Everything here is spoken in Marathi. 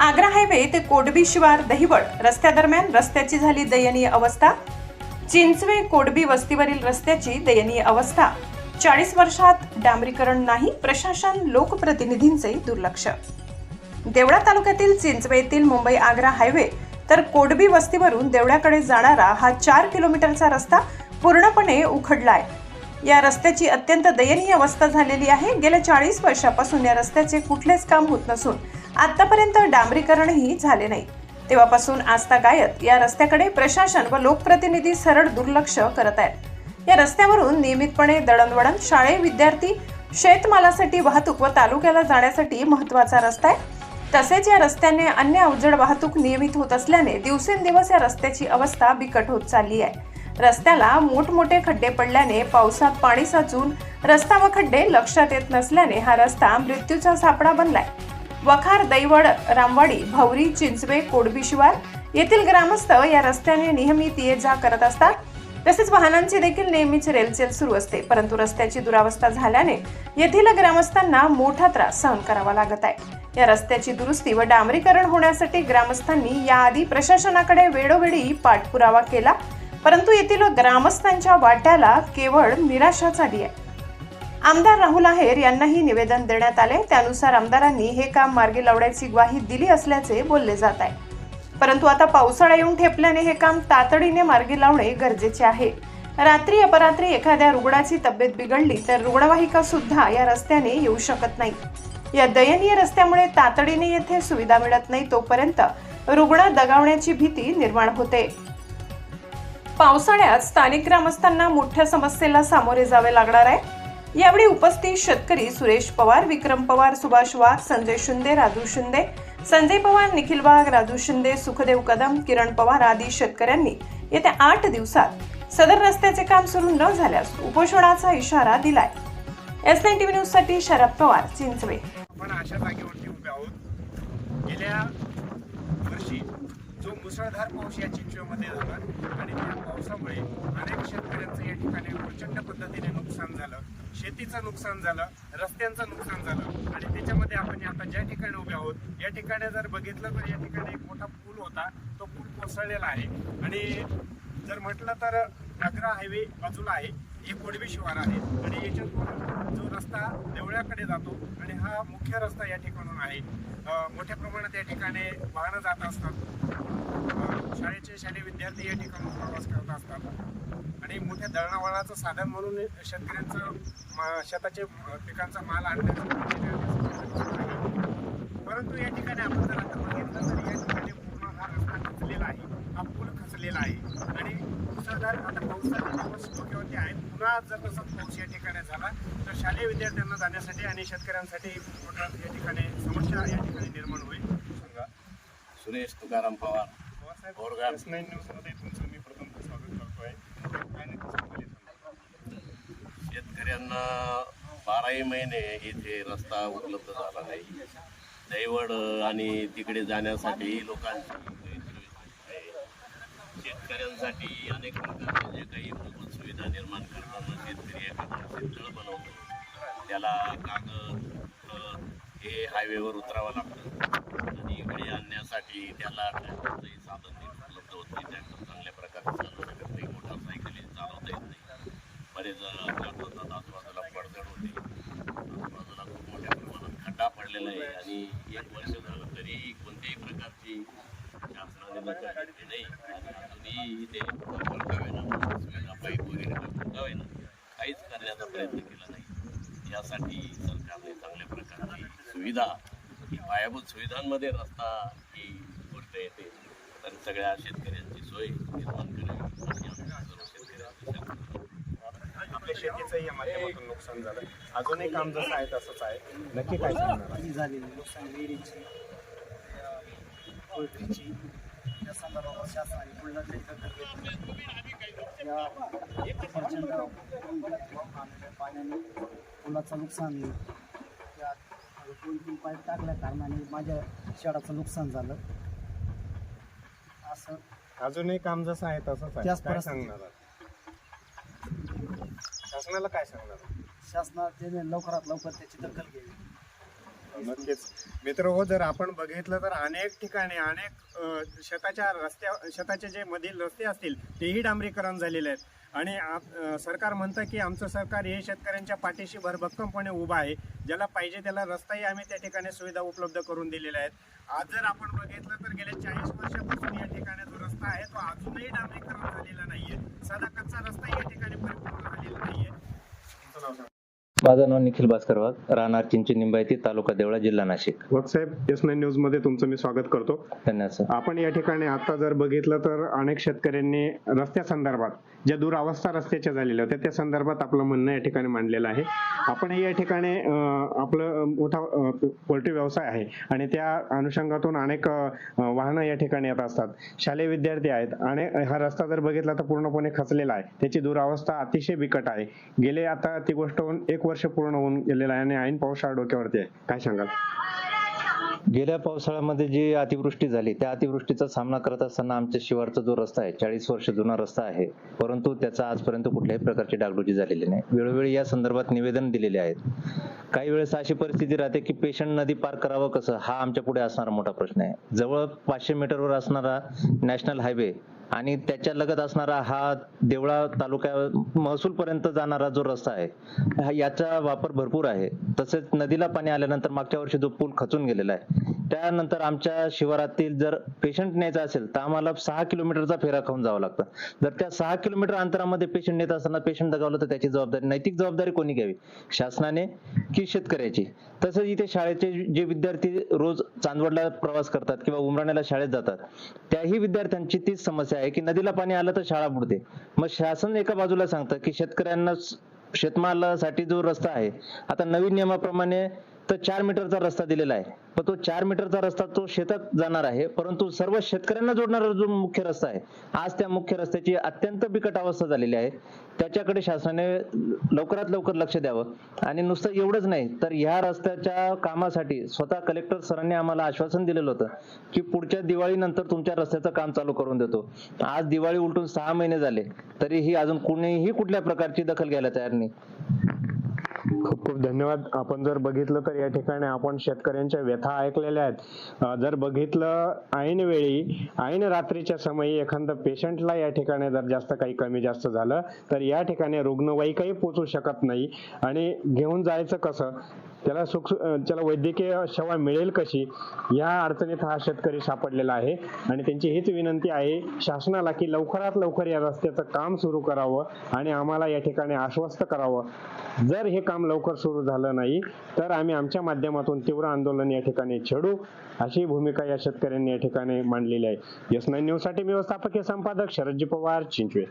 आग्रा हायवे ते कोडबी शिवार दहिवड रस्त्यादरम्यान रस्त्याची झाली दयनीय अवस्था. चिंचवे कोडबी वस्तीवरील रस्त्याची दयनीय अवस्था. चाळीस वर्षात डांबरीकरण नाही प्रशासन लोकप्रतिनिधींचे दुर्लक्ष. देवळा तालुक्यातील चिंचवे येथील मुंबई आग्रा हायवे तर कोडबी वस्तीवरून देवळ्याकडे जाणारा हा चार किलोमीटरचा रस्ता पूर्णपणे उखडलाय. या रस्त्याची अत्यंत दयनीय अवस्था झालेली आहे. गेल्या चाळीस वर्षापासून या रस्त्याचे कुठलेच काम होत नसून आतापर्यंत डांबरीकरणही झाले नाही. तेव्हापासून आस्था गायत या रस्त्याकडे प्रशासन व लोकप्रतिनिधी सरळ दुर्लक्ष करत आहेत. या रस्त्यावरून नियमितपणे दळणवळण शाळे विद्यार्थी शेतमालासाठी वाहतूक व तालुक्याला जाण्यासाठी महत्त्वाचा रस्ता आहे. तसेच या रस्त्याने अन्य अवजड वाहतूक नियमित होत असल्याने दिवसेंदिवस या रस्त्याची अवस्था बिकट होत चालली आहे. रस्त्याला मोठमोठे खड्डे पडल्याने पावसात पाणी साचून रस्ता व खड्डे लक्षात येत नसल्याने हा रस्ता मृत्यूचा सापडा बनलाय. वखार दैवड रामवाडी भौरी चिंचवे कोडबी शिवार येथील ग्रामस्थ या रस्त्याने नियमित ये जा करत असतात. तसेच वाहनांची देखील नेहमीच रेलचेल सुरू असते. परंतु रस्त्याची दुरावस्था झाल्याने येथील ग्रामस्थांना मोठा त्रास सहन करावा लागत आहे. या रस्त्याची दुरुस्ती व डांबरीकरण होण्यासाठी ग्रामस्थांनी याआधी प्रशासनाकडे वेळोवेळी पाठपुरावा केला. परंतु येथील ग्रामस्थांच्या वाट्याला केवळ निराशाच आली आहे. आमदार राहुल आहेर यांनाही निवेदन देण्यात आले. त्यानुसार आमदारांनी हे काम मार्गी लावण्याची ग्वाही दिली असल्याचे बोलले जात आहे. परंतु आता पावसाळा येऊन ठेपल्याने हे काम तातडीने मार्गी लावणे गरजेचे आहे. रात्री अपरात्री एखाद्या रुग्णाची तब्येत बिघडली तर रुग्णवाहिका सुद्धा या रस्त्याने येऊ शकत नाही. या दयनीय रस्त्यामुळे तातडीने येथे सुविधा मिळत नाही तोपर्यंत रुग्ण दगावण्याची भीती निर्माण होते. पावसाळ्यात स्थानिक ग्रामस्थांना मोठ्या समस्येला सामोरे जावे लागणार आहे. यावेळी उपस्थित शेतकरी सुरेश पवार विक्रम पवार सुभाष वाघ संजय शिंदे राजू शिंदे संजय पवार निखिल वाघ राजू शिंदे सुखदेव कदम किरण पवार आदी शेतकऱ्यांनी येत्या आठ दिवसात सदर रस्त्याचे काम सुरू न झाल्यास उपोषणाचा इशारा दिलाय. एस नाईन टीव्ही न्यूजसाठी शरद पवार चिंचवे. आपण अशा जागेवरती उभे आहोत. गेल्या मुसळधार पाऊस या चिंचवेमध्ये झाला आणि त्या पावसामुळे अनेक शेतकऱ्यांचं या ठिकाणी प्रचंड पद्धतीने नुकसान झालं. शेतीचं नुकसान झालं रस्त्यांचं नुकसान झालं आणि त्याच्यामध्ये आपण आता ज्या ठिकाणी उभे आहोत या ठिकाणी जर बघितलं तर या ठिकाणी एक मोठा पूल होता तो पूल कोसळलेला आहे. आणि जर म्हटलं तर आग्रा हायवे बाजूला आहे हे कोडवी शिवार आहे. आणि याच्यातून जो रस्ता देवळ्याकडे जातो आणि हा मुख्य रस्ता या ठिकाणून आहे. मोठ्या प्रमाणात या ठिकाणी वाहनं जात असतात. शाळेचे शालेय विद्यार्थी या ठिकाणी प्रवास करत असतात. आणि मोठ्या दळणावळणाचं साधन म्हणून शेतकऱ्यांचं मा- शेताचे पिकांचा माल आणण्याचं परंतु या ठिकाणी आपण जर आता बघितलं तर या ठिकाणी पूर्ण हा रस्ता खचलेला आहे. हा पूल खचलेला आहे. आणि मुसळधार आता पावसाचे दिवस आहेत पुन्हा जर तसंच पाऊस या ठिकाणी झाला तर शालेय विद्यार्थ्यांना जाण्यासाठी आणि शेतकऱ्यांसाठी मोठा या ठिकाणी समस्या या ठिकाणी निर्माण होईल. सांगा सुरेश तुकाराम पवार. नाईन न्यूजमध्ये तुमचं मी प्रथम स्वागत शेतकऱ्यांना बाराही महिने इथे रस्ता उपलब्ध झाला नाही. दैवड आणि तिकडे जाण्यासाठी लोकांची शेतकऱ्यांसाठी अनेक प्रकारचे जे काही मूलभूत सुविधा निर्माण करताना शेतकरी एखादा शेततळ बनवतो त्याला कागद हे हायवेवर उतरावं लागतं. आणि इकडे आणण्यासाठी त्याला ट्रॅक्टरचंही साधन नीट उपलब्ध होत नाही ट्रॅक्टर चांगल्या प्रकारे चालू शकत नाही मोटारसायकली चालवता येत नाही बरेच जण अपघात होतात आजूबाजूला पडझड होते आजूबाजूला खूप मोठ्या प्रमाणात खड्डा पडलेला आहे आणि एक वर्ष झालं तरी कोणत्याही प्रकारची शासनाने दखल घेतली नाही. आणि अजूनही ते ना पाईप वगैरे टाकून ना. काहीच करण्याचा प्रयत्न केला नाही. यासाठी सरकारने चांगल्या प्रकारची सुविधा ही पायाभूत सुविधांमध्ये रस्ता ही गोष्ट येते. तर सगळ्या शेतकऱ्यांची सोय निर्माण करावी आणि सर्व शेतकऱ्यांची आपल्या शेतीचंही या माध्यमातून नुकसान झालं. अजूनही काम जसं आहे तसंच आहे. नक्की काय सांगणार झालेली नुकसान विहिरीची पोल्ट्रीची या संदर्भात शासनाने घेतली या प्रचंड पाण्याने पुलाचं नुकसान त्या दोन तीन पाईप टाकल्या कारणाने माझ्या शेडाचं नुकसान झालं. असं अजूनही काम जसं आहे तसंच आहे. त्याच काय परिस्थितीत. सांगणार शासनाला काय सांगणार? शासनाने लवकरात लवकर त्याची दखल घ्यावी. नक्कीच. मित्र हो जर आपण बघितलं तर अनेक ठिकाणी अनेक शेताच्या रस्त्या शेताचे जे मधील रस्ते असतील तेही डांबरीकरण झालेले आहेत. आणि आप- सरकार म्हणतं की आमचं सरकार हे शेतकऱ्यांच्या पाठीशी भरभक्कमपणे उभं आहे. ज्याला पाहिजे त्याला रस्ताही आम्ही त्या ठिकाणी सुविधा उपलब्ध करून दिलेल्या आहेत. आज जर आपण बघितलं तर गेल्या चाळीस वर्षापासून या ठिकाणी जो रस्ता आहे तो अजूनही डांबरीकरण झालेला नाहीये. साधा कच्चा रस्ता या ठिकाणी परिपूर्ण झालेला नाहीये. माझं नाव निखिल भास्कर वाघ राहणार चिंची निंबायती तालुका देवळा जिल्हा नाशिक. साहेब एस नाईन न्यूजमध्ये तुमचं मी स्वागत करतो. धन्यवाद सर. आपण या ठिकाणी आता जर बघितलं तर अनेक शेतकऱ्यांनी रस्त्या संदर्भात ज्या दुरावस्था रस्त्याच्या झालेल्या होत्या त्या संदर्भात आपलं म्हणणं या ठिकाणी मांडलेलं आहे. आपण या ठिकाणी आपलं मोठा पोल्ट्री व्यवसाय आहे आणि त्या अनुषंगातून अनेक वाहनं या ठिकाणी येत असतात. शालेय विद्यार्थी आहेत आणि हा रस्ता जर बघितला तर पूर्णपणे खचलेला आहे. त्याची दुरावस्था अतिशय बिकट आहे. गेले आता ती गोष्ट होऊन एक वर्ष पूर्ण होऊन गेलेलं आहे आणि ऐन पावसाळा डोक्यावरती आहे. काय सांगाल? गेल्या पावसाळ्यामध्ये जी अतिवृष्टी झाली त्या अतिवृष्टीचा सामना करत असताना आमच्या शिवारचा जो रस्ता आहे चाळीस वर्ष जुना रस्ता आहे परंतु त्याचा आजपर्यंत कुठल्याही प्रकारची डागडुजी झालेली नाही. वेळोवेळी या संदर्भात निवेदन दिलेले आहेत. काही वेळेस अशी परिस्थिती राहते की पेशंट नदी पार करावं कसं हा आमच्या पुढे असणारा मोठा प्रश्न आहे. जवळ पाचशे मीटरवर असणारा नॅशनल हायवे आणि त्याच्या लगत असणारा हा देवळा तालुक्या महसूल पर्यंत जाणारा जो रस्ता आहे हा- याचा वापर भरपूर आहे. तसेच नदीला पाणी आल्यानंतर मागच्या वर्षी जो पूल खचून गेलेला आहे त्यानंतर आमच्या शिवारातील जर पेशंट न्यायचा असेल तर आम्हाला सहा किलोमीटरचा फेरा खाऊन जावं लागतं. जर त्या सहा किलोमीटर अंतरामध्ये पेशंट नेत असताना पेशंट दगावलं तर त्याची जबाबदारी नैतिक जबाबदारी कोणी घ्यावी? शासनाने की शेतकऱ्याची? तसंच इथे शाळेचे जे विद्यार्थी रोज चांदवडला प्रवास करतात किंवा उमराण्याला शाळेत जातात त्याही विद्यार्थ्यांची तीच समस्या आहे की नदीला पाणी आलं तर शाळा बुडते. मग शासन एका बाजूला सांगतं की शेतकऱ्यांना शेतमालासाठी जो रस्ता आहे आता नवीन नियमाप्रमाणे तर चार मीटरचा रस्ता दिलेला आहे. पण तो चार मीटरचा रस्ता तो शेतात जाणार आहे. परंतु सर्व शेतकऱ्यांना जोडणारा जो मुख्य रस्ता आहे आज त्या मुख्य रस्त्याची अत्यंत बिकट अवस्था झालेली आहे. त्याच्याकडे शासनाने लवकरात लवकर लक्ष द्यावं. आणि नुसतं एवढंच नाही तर ह्या रस्त्याच्या कामासाठी स्वतः कलेक्टर सरांनी आम्हाला आश्वासन दिलेलं होतं की पुढच्या दिवाळीनंतर तुमच्या रस्त्याचं काम चालू करून देतो. आज दिवाळी उलटून सहा महिने झाले तरीही अजून कुणीही कुठल्या प्रकारची दखल घ्यायला तयार नाही. खूप खूप धन्यवाद. आपण जर बघितलं तर या ठिकाणी आपण शेतकऱ्यांच्या व्यथा ऐकलेल्या आहेत. जर बघितलं ऐन वेळी ऐन रात्रीच्या समयी एखादं पेशंटला या ठिकाणी जर जास्त काही कमी जास्त झालं तर या ठिकाणी रुग्णवाहिकाही पोचू शकत नाही. आणि घेऊन जायचं कसं? त्याला सुख त्याला वैद्यकीय सेवा मिळेल कशी? या अडचणीत हा शेतकरी सापडलेला आहे. आणि त्यांची हीच विनंती आहे शासनाला की लवकरात लवकर या रस्त्याचं काम सुरू करावं आणि आम्हाला या ठिकाणी आश्वस्त करावं. जर हे काम लवकर सुरू झालं नाही तर आम्ही आमच्या माध्यमातून तीव्र आंदोलन या ठिकाणी छेडू अशी भूमिका या शेतकऱ्यांनी या ठिकाणी मांडलेली आहे. यस नाईन न्यूजसाठी व्यवस्थापकीय संपादक शरदजी पवार चिंचवे.